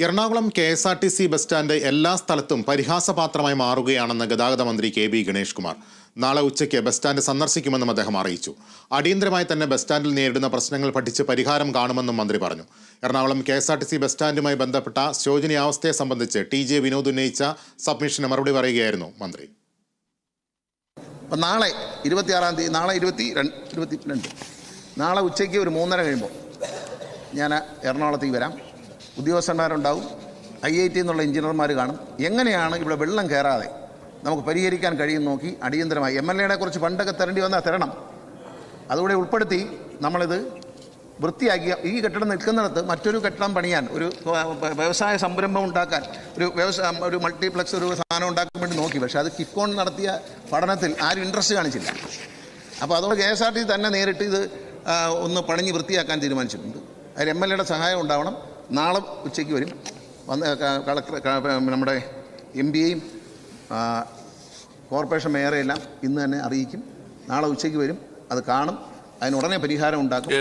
Ernakulam K S R T C bus stand എല്ലാ സ്ഥലത്തും പരിഹാസപാത്രമായി മാറുകയാണെന്ന് ഗതാഗത മന്ത്രി കെ ബി ഗണേഷ് കുമാർ. നാളെ ഉച്ചയ്ക്ക് ബസ് സ്റ്റാൻഡ് സന്ദർശിക്കുമെന്നും അദ്ദേഹം അറിയിച്ചു. അടിയന്തരമായി തന്നെ ബസ് സ്റ്റാൻഡിൽ നേരിടുന്ന പ്രശ്നങ്ങൾ പഠിച്ച് പരിഹാരം കാണുമെന്നും മന്ത്രി പറഞ്ഞു. Ernakulam K S R T C bus സ്റ്റാൻഡുമായി ബന്ധപ്പെട്ട ശോചനീയാവസ്ഥയെ സംബന്ധിച്ച് ടി ജെ വിനോദ് ഉന്നയിച്ച സബ്മിഷന് മറുപടി പറയുകയായിരുന്നു മന്ത്രി. അപ്പം നാളെ ഇരുപത്തിയാറാം തീയതി നാളെ ഇരുപത്തി രണ്ട് ഇരുപത്തി രണ്ട് നാളെ ഉച്ചയ്ക്ക് ഒരു മൂന്നര കഴിയുമ്പോൾ ഞാൻ എറണാകുളത്തേക്ക് വരാം. ഉദ്യോഗസ്ഥന്മാരുണ്ടാവും. ഐ ഐ ടി എന്നുള്ള എഞ്ചിനീയർമാർ കാണും. എങ്ങനെയാണ് ഇവിടെ വെള്ളം കയറാതെ നമുക്ക് പരിഹരിക്കാൻ കഴിയും നോക്കി അടിയന്തരമായി എം എൽ എയുടെ കുറച്ച് ഫണ്ടൊക്കെ തരേണ്ടി വന്നാൽ തരണം. അതുകൂടെ ഉൾപ്പെടുത്തി നമ്മളിത് വൃത്തിയാക്കിയ ഈ കെട്ടിടം നിൽക്കുന്നിടത്ത് മറ്റൊരു കെട്ടിടം പണിയാൻ ഒരു വ്യവസായ സംരംഭം ഉണ്ടാക്കാൻ ഒരു വ്യവസായ ഒരു മൾട്ടിപ്ലക്സ് ഒരു സാധനം ഉണ്ടാക്കാൻ വേണ്ടി നോക്കി. പക്ഷേ അത് കിക്കോൺ നടത്തിയ പഠനത്തിൽ ആരും ഇൻട്രസ്റ്റ് കാണിച്ചില്ല. അപ്പോൾ അതുകൊണ്ട് കെ എസ് ആർ ടി തന്നെ നേരിട്ട് ഇത് ഒന്ന് പണിഞ്ഞ് വൃത്തിയാക്കാൻ തീരുമാനിച്ചിട്ടുണ്ട്. അതിൽ എം എൽ എയുടെ സഹായം ഉണ്ടാവണം. നാളെ ഉച്ചയ്ക്ക് വരും. വന്ന് നമ്മുടെ എം പിയെയും കോർപ്പറേഷൻ മേയറെയെല്ലാം ഇന്ന് തന്നെ അറിയിക്കും. നാളെ ഉച്ചയ്ക്ക് വരും. അത് കാണും. അതിന് ഉടനെ പരിഹാരം ഉണ്ടാക്കും.